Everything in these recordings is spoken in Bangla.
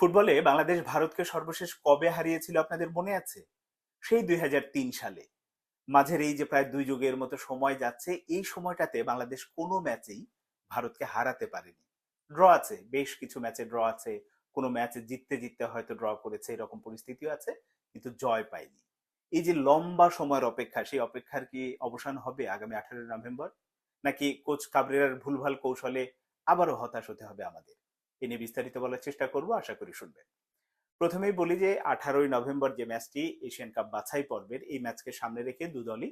ফুটবলে বাংলাদেশ ভারতকে সর্বশেষ কবে হারিয়েছিল আপনাদের মনে আছে? সেই দুই হাজার তিন সালে। মাঝের এই যে প্রায় দুই যুগের মতো সময় যাচ্ছে, এই সময়টাতে বাংলাদেশ কোনো ম্যাচেই ভারতকে হারাতে পারেনি। ড্র আছে, বেশ কিছু ম্যাচে ড্র আছে। কোনো ম্যাচে জিততে জিততে হয়তো ড্র করেছে, এরকম পরিস্থিতিও আছে, কিন্তু জয় পায়নি। এই যে লম্বা সময়ের অপেক্ষা, সেই অপেক্ষার কি অবসান হবে আগামী আঠারোই নভেম্বর? নাকি কোচ কাবরেরার ভুলভাল কৌশলে আবারও হতাশ হতে হবে আমাদের? এ নিয়ে বিস্তারিত বলার চেষ্টা করব, আশা করি শুনবেন। প্রথমেই বলি যে, আঠারোই নভেম্বর যে ম্যাচটি এশিয়ান কাপ বাছাই পর্বের, এই ম্যাচকে সামনে রেখে দু দলই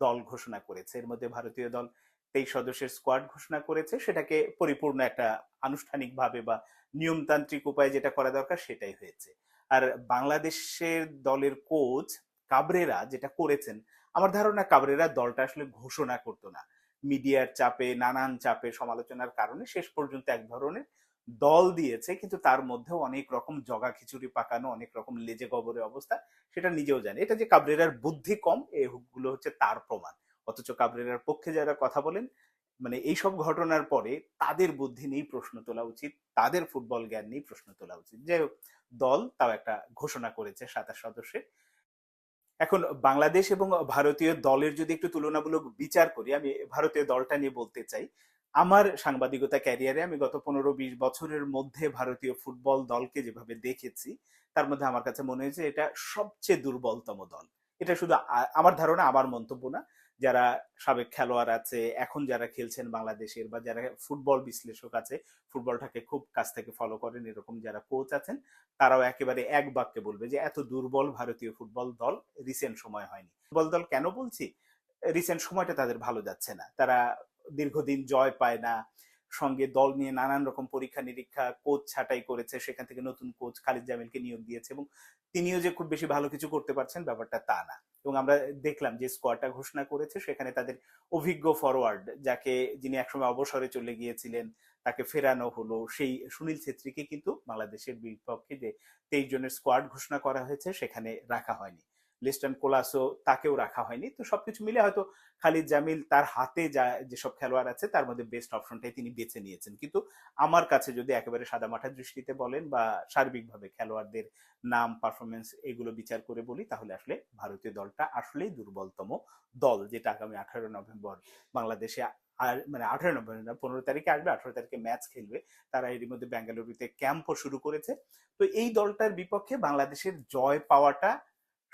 দল ঘোষণা করেছে। এর মধ্যে ভারতীয় দল তেইশ সদস্যের স্কোয়াড ঘোষণা করেছে। সেটাকে পরিপূর্ণ একটা আনুষ্ঠানিকভাবে বা নিয়মতান্ত্রিক উপায়ে যেটা করা দরকার সেটাই হয়েছে। আর বাংলাদেশের দলের কোচ কাবরেরা যেটা করেছেন, আমার ধারণা কাবরেরা দলটা আসলে ঘোষণা করতো না। মিডিয়ার চাপে, নানান চাপে সমালোচনার কারণে শেষ পর্যন্ত এক ধরনের দল দিয়েছে, কিন্তু তার মধ্যেও অনেক রকম জগা খিচুড়ি পাকানো, অনেক রকম লেজে গবরে অবস্থা, সেটা নিজেও জানে। এটা যে কাবরেরার বুদ্ধি কম, এগুলো হচ্ছে তার প্রমাণ। অথচ কাবরেরার পক্ষে যারা কথা বলেন মানে এইসব ঘটনার পরে তাদের বুদ্ধি নেই প্রশ্ন তোলা উচিত, তাদের ফুটবল জ্ঞান নেই প্রশ্ন তোলা উচিত। হোক, দল তাও একটা ঘোষণা করেছে সাতাশ সদস্যের। এখন বাংলাদেশ এবং ভারতীয় দলের যদি একটু তুলনামূলক বিচার করি, আমি ভারতীয় দলটা নিয়ে বলতে চাই আমার সাংবাদিকতা ক্যারিয়ারে আমি গত পনেরো বিশ বছরের মধ্যে ভারতীয় ফুটবল দলকে যেভাবে দেখেছি, তার মধ্যে আমার কাছে মনে হয়েছে এটা সবচেয়ে দুর্বলতম দল। এটা শুধু আমার ধারণা, আমার মন্তব্য না। যারা সাবেক খেলোয়াড় আছে, এখন যারা খেলছেন বাংলাদেশের বা যারা ফুটবল বিশ্লেষক আছে, ফুটবলটাকে খুব কাছ থেকে ফলো করেন, এরকম যারা কোচ আছেন, তারাও একেবারে এক বাক্যে বলবে যে, এত দুর্বল ভারতীয় ফুটবল দল রিসেন্ট সময় হয়নি। ফুটবল দল কেন বলছি? রিসেন্ট সময়টা তাদের ভালো যাচ্ছে না। তারা দীর্ঘদিন জয় পায় না। সঙ্গে দল নিয়ে নানান রকম পরীক্ষা নিরীক্ষা, কোচ ছাঁটাই করেছে, সেখান থেকে নতুন কোচ খালিদ জামিলকে নিয়োগ দিয়েছে এবং তিনিও যে খুব বেশি ভালো কিছু করতে পারছেন ব্যাপারটা তা না। এবং আমরা দেখলাম যে স্কোয়াডটা ঘোষণা করেছে, সেখানে তাদের অভিজ্ঞ ফরওয়ার্ড যাকে যিনি একসময় অবসরে চলে গিয়েছিলেন, তাকে ফেরানো হলো। সেই সুনীল ছেত্রীকে কিন্তু বাংলাদেশের বিপক্ষে যে তেইশ জনের স্কোয়াড ঘোষণা করা হয়েছে, সেখানে রাখা হয়নি। লিস্টন কোলাসো তাকেও রাখা হয়নি। তো সবকিছু মিলে হয়তো খালিদ জামিল তার হাতে যা যেসব খেলোয়াড় আছে, তার মধ্যে বেস্ট অপশনটাই তিনি বেছে নিয়েছেন। কিন্তু আমার কাছে যদি একেবারে সাদা মাঠার দৃষ্টিতে বলেন বা সার্বিকভাবে খেলোয়াড়দের নাম পারফরমেন্স এগুলো বিচার করে বলি, তাহলে আসলে ভারতীয় দলটা আসলেই দুর্বলতম দল, যেটা আগামী আঠারো নভেম্বর বাংলাদেশে আর মানে আঠারো নভেম্বর পনেরো তারিখে আসবে, আঠারো তারিখে ম্যাচ খেলবে। তারা এরই মধ্যে বেঙ্গালুরুতে ক্যাম্পও শুরু করেছে। তো এই দলটার বিপক্ষে বাংলাদেশের জয় পাওয়াটা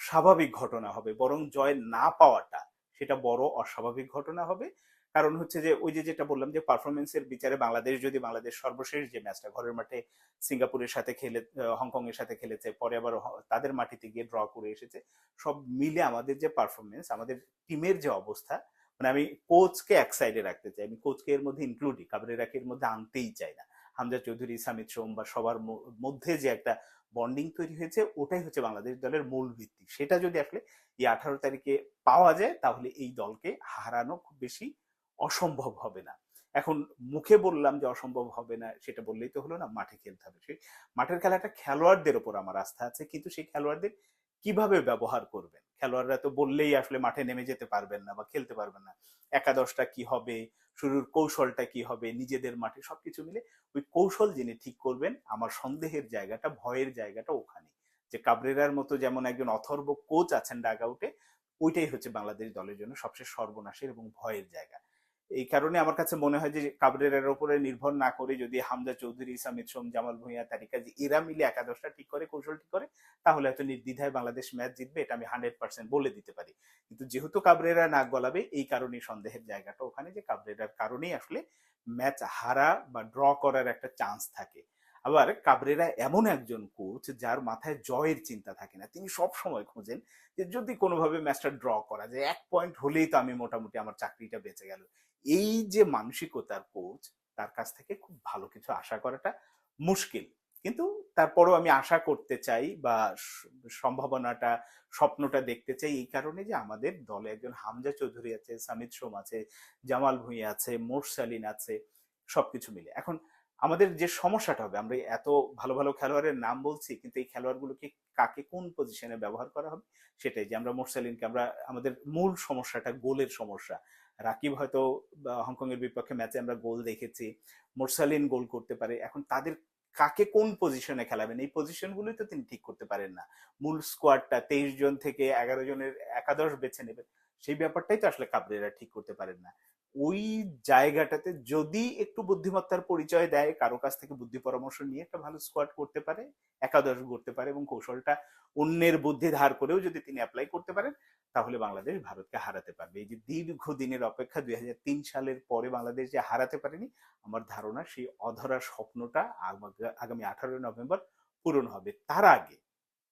স্বাভাবিক ঘটনা হবে, বরং জয় না পাওয়াটা সেটা বড় অস্বাভাবিক ঘটনা হবে। কারণ হচ্ছে যে, ওই যে যেটা বললাম যে পারফরমেন্সের বিচারে বাংলাদেশ, যদি বাংলাদেশ সর্বশেষ যে ম্যাচটা ঘরের মাঠে সিঙ্গাপুরের সাথে খেলে হংকং এর সাথে খেলেছে, পরে আবার তাদের মাটিতে গিয়ে ড্র করে এসেছে, সব মিলে আমাদের যে পারফরমেন্স আমাদের টিমের যে অবস্থা মানে আমি কোচকে এক সাইডে রাখতে চাই, আমি কোচকে এর মধ্যে ইনক্লুডই কাবরেরাকে এর মধ্যে আনতেই চাই না। হামজা চৌধুরী সামিত সোম বা সবার মধ্যে যে একটা বন্ডিং তৈরি হয়েছে, ওটাই হচ্ছে বাংলাদেশ দলের মূল ভিত্তি। সেটা যদি আসলে এই আঠারো তারিখে পাওয়া যায়, তাহলে এই দলকে হারানো খুব বেশি অসম্ভব হবে না। এখন মুখে বললাম যে অসম্ভব হবে না, সেটা বললেই তো হলো না, মাঠে খেলতে হবে। সেই মাঠের খেলাটা খেলোয়াড়দের ওপর আমার আস্থা আছে, কিন্তু সেই খেলোয়াড়দের কীভাবে ব্যবহার করবেন? খেলোয়াড়রা তো বললেই আসলে মাঠে নেমে যেতে পারবেন না বা খেলতে পারবেন না। একাদশটা কি হবে? শুরুর কৌশলটা কি হবে? নিজেদের মাঠে সবকিছু মিলে ওই কৌশল যিনি ঠিক করবেন, আমার সন্দেহের জায়গাটা, ভয়ের জায়গাটা ওখানে। যে কাবরেরার মতো যেমন একজন অথর্ব কোচ আছেন ডাগ আউটে, ওইটাই হচ্ছে বাংলাদেশ দলের জন্য সবচেয়ে সর্বনাশের এবং ভয়ের জায়গা। এই কারণে আমার কাছে মনে হয় যে কাবরেরার উপরে নির্ভর না করে যদি হামজা চৌধুরী সামিত সোম জামাল ভুঁইয়া, তারিকা এরা মিলে একাদশটা ঠিক করে, কৌশল ঠিক করে, তাহলে হয়তো নির্দ্বিধায় বাংলাদেশ ম্যাচ জিতবে এটা আমি হান্ড্রেড পার্সেন্ট বলে দিতে পারি। কিন্তু যেহেতু কাবরেরা নাক গলাবে, এই কারণে সন্দেহের জায়গাটা ওখানে যে কাবরেরার কারণেই আসলে ম্যাচ হারা বা ড্র করার একটা চান্স থাকে। আবার কাবরেরা এমন একজন কোচ যার মাথায় জয়ের চিন্তা থাকে না। তিনি সব সময় খোঁজেন যে যদি কোনোভাবে ম্যাচটা ড্র করা যায়, এক পয়েন্ট হলেই তো আমি মোটামুটি আমার চাকরিটা বেঁচে গেল। এই যে মানসিকতার কোচ তার কাছ থেকে খুব ভালো কিছু আশা করাটা মুশকিল। কিন্তু তারপরেও আমি আশা করতে চাই বা সম্ভাবনাটা, স্বপ্নটা দেখতে চাই এই কারণে যে আমাদের দলে একজন হামজা চৌধুরী আছে, সামিত সোম আছে, জামাল ভুঁইয়া আছে, মোরসালিন আছে, সবকিছু মিলে। এখন আমাদের যে সমস্যাটা হবে, আমরা এত ভালো ভালো খেলোয়াড়ের নাম বলছি, কিন্তু এই খেলোয়াড়গুলোকে কাকে কোন পজিশনে ব্যবহার করা হবে, সেটাই যে আমরা মোরসালিনকে আমরা আমাদের মূল সমস্যাটা গোলের সমস্যা। রাকিব হয়তো হংকং এর বিপক্ষে ম্যাচে আমরা গোল দেখেছি মোরসালিন গোল করতে পারে, এখন তাদের কাকে কোন পজিশনে খেলাবেন, এই পজিশনগুলোই তো তিনি ঠিক করতে পারেন না। মূল স্কোয়াডটা তেইশ জন থেকে এগারো জনের একাদশ বেছে নেবেন, সেই ব্যাপারটাই তো আসলে কাবরেরা ঠিক করতে পারেন না। ওই জায়গাটাতে যদি একটু বুদ্ধিমত্তার পরিচয় দেয়, কারও কাছ থেকে বুদ্ধি পরামর্শ নিয়ে একটা ভালো স্কোয়াড করতে পারে, একাদশ করতে পারে এবং কৌশলটা অন্যের বুদ্ধি ধার করেও যদি তিনি অ্যাপ্লাই করতে পারেন, তাহলে বাংলাদেশ ভারতকে হারাতে পারবে। এই যে দীর্ঘদিনের অপেক্ষা, দুই হাজার তিন সালের পরে বাংলাদেশ যে হারাতে পারেনি, আমার ধারণা সেই অধরা স্বপ্নটা আগা- আগামী আঠারোই নভেম্বর পূরণ হবে। তার আগে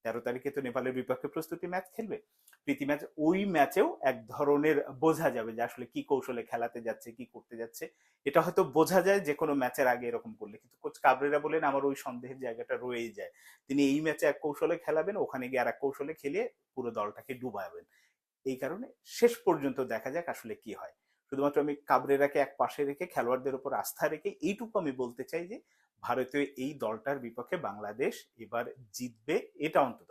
তেরো তারিখে তো নেপালের বিপক্ষে প্রস্তুতি ম্যাচ খেলবে। প্রীতি ম্যাচ ওই ম্যাচেও এক ধরনের বোঝা যাবে যে আসলে কি কৌশলে খেলাতে যাচ্ছে, কি করতে যাচ্ছে। এটা হয়তো বোঝা যায় যে কোনো ম্যাচের আগে এরকম করলে, কিন্তু কোচ কাবরেরা বলেন, আমার ওই সন্দেহের জায়গাটা রয়েই যায়। তিনি এই ম্যাচে এক কৌশলে খেলাবেন, ওখানে গিয়ে আর এক কৌশলে খেলিয়ে পুরো দলটাকে ডুবাবেন। এই কারণে শেষ পর্যন্ত দেখা যাক আসলে কি হয়। শুধুমাত্র আমি কাবরেরাকে এক পাশে রেখে, খেলোয়াড়দের উপর আস্থা রেখে এইটুকু আমি বলতে চাই যে ভারতীয় এই দলটার বিপক্ষে বাংলাদেশ এবার জিতবে এটা অন্তত